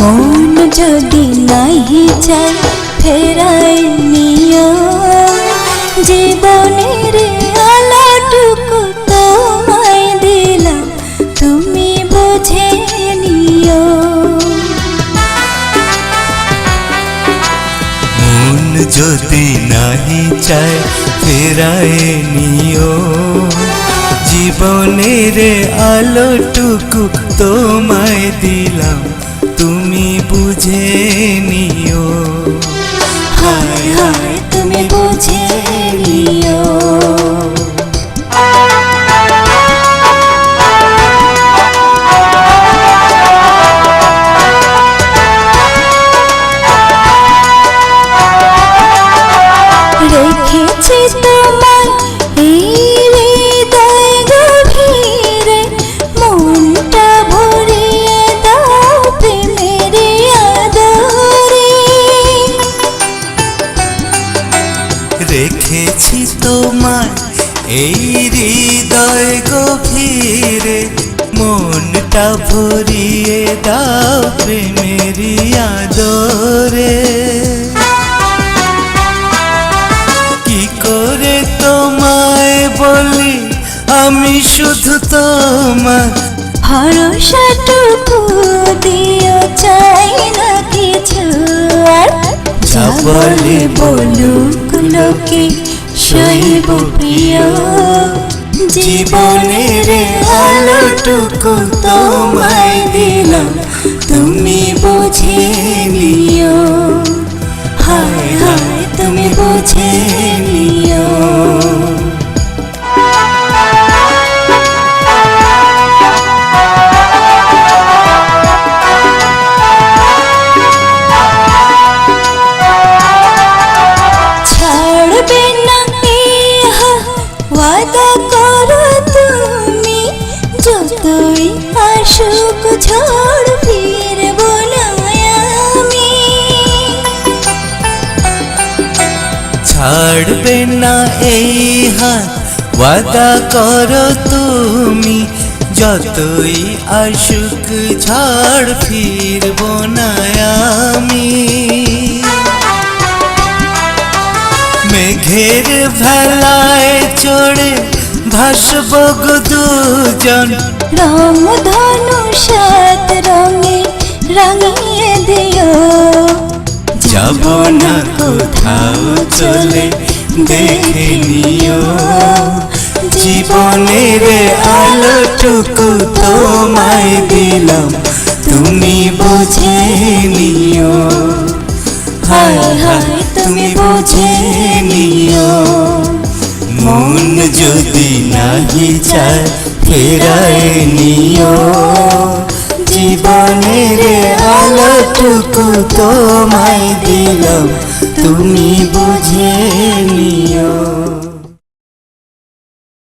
মন যদি নাহি চাই ফেরাই নিও। জীবনের আলোটুকু তোমায় দিলাম, তুমি বুঝে নিও। মন যদি নাহি চায়, ফেরায় নিও। জীবনের আলোটুকু তোমায় দিলাম। বুঝে রেখেছি তোমার এই হৃদয় গভীরে। মনটা ভরিয়ে দাও প্রেমেরি আদরে। কি করে তোমায় বলি? আমি শুধু তোমার ভরসাটুকু দিও চাই না কিছু আর। যা বলে বলুক লোকে শৈব প্রিয়। জীবনের আলোটুকু তোমায় দিলাম। যতই আসুক ঝড় ফিরব আমি। ছাড়বে না এই হাত, ওয়াদা করো তুমি, যতই আসুক ঝড় ফিরব না আমি। মেঘের ভেলায় চড়ে ভাসব দুজন রং ধনু সাত রঙে রাঙিয়ে দিও। যাব না কোথাও চলে, দেখে নিও। জীবনের আলোটুকু তোমায় দিলাম, তুমি বুঝে নিও। হায় হায়, তুমি বুঝে নিও। মন যদি নাহি চায় ফেরায় নিও। জীবনের আলোটুকু তোমায় দিলাম তুমি বুঝে নিও।